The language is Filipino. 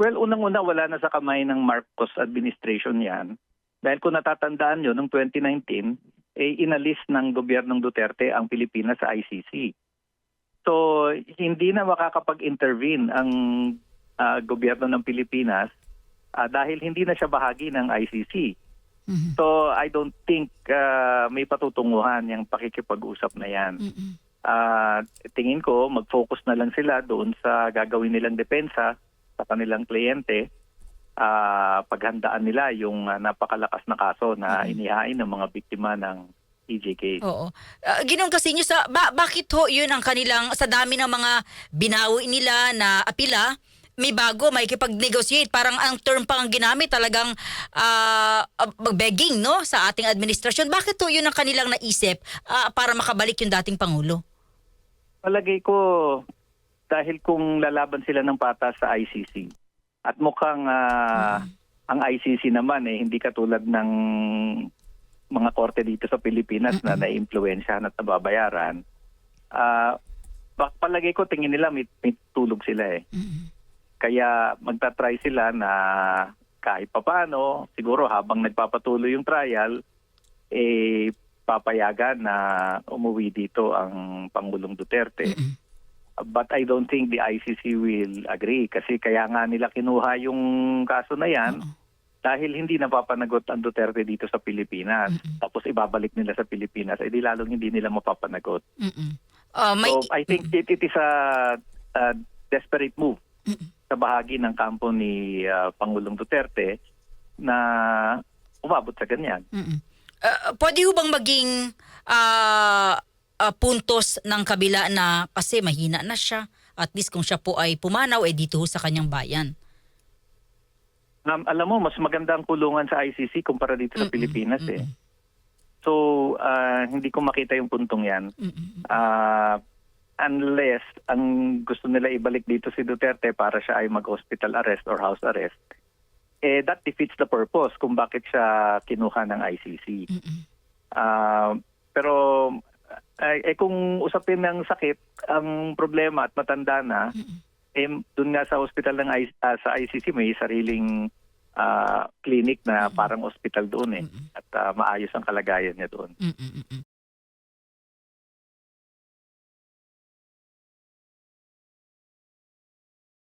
Well, unang-una wala na sa kamay ng Marcos administration yan. Dahil kung natatandaan nyo, noong 2019, eh, inalis ng gobyernong Duterte ang Pilipinas sa ICC. So, hindi na makakapag-intervene ang ah, gobyerno ng Pilipinas ah, dahil hindi na siya bahagi ng ICC. Mhm. So, I don't think ah, may patutunguhan yung pakikipag-usap na yan. Mm-mm. Ah, tingin ko mag-focus na lang sila doon sa gagawin nilang depensa sa kanilang kliyente. Ah, paghandaan nila yung ah, napakalakas na kaso na Mhm. inihain ng mga biktima ng EJ case. Oo. Uh, Ginong kasi nyo sa ba- bakit ho 'yun ang kanilang sa dami ng mga binawi nila na apila may bago may kipag-negotiate parang ang term pa ang ginamit talagang uh, begging no sa ating administrasyon bakit ho 'yun ang kanilang naisip ah, para makabalik yung dating pangulo Palagay ko dahil kung lalaban sila ng patas sa ICC at mukhang ah, ang ICC naman eh hindi katulad ng mga korte dito sa Pilipinas na Mm-mm. naiimpluwensyahan at nababayaran. Ah, pa- palagay ko tingin nila may, may tulog sila eh. Mm-mm. Kaya magta-try sila na kahit papano, siguro habang nagpapatuloy yung trial, eh papayagan na umuwi dito ang Pangulong Duterte. Mm-mm. But I don't think the ICC will agree kasi kaya nga nila kinuha yung kaso na yan Oo. dahil hindi napapanagot ang Duterte dito sa Pilipinas. Mm-mm. Tapos ibabalik nila sa Pilipinas, edi lalong hindi nila mapapanagot. Mm-mm. Ah, may So I think it, it is a, a desperate move Mm-mm. sa bahagi ng kampo ni ah, Pangulong Duterte na umabot sa ganyan. Mm-mm. Ah, pwede ho bang maging ah, puntos ng kabila na kasi mahina na siya at least kung siya po ay pumanaw eh dito sa kanyang bayan Um, alam mo, mas maganda ang kulungan sa ICC kumpara dito sa Mm-mm, Pilipinas eh. mm-mm. So, ah, hindi ko makita yung puntong yan. Mm-mm. Ah, unless ang gusto nila ibalik dito si Duterte para siya ay mag-hospital arrest or house arrest, eh that defeats the purpose kung bakit siya kinuha ng ICC. Mm-mm. Ah, pero eh, eh, kung usapin ng sakit, ang problema at matanda na, eh, dun nga sa hospital ng I- ah, sa ICC may sariling ah, clinic na parang hospital doon eh. At ah, maayos ang kalagayan niya doon. Mm-mm.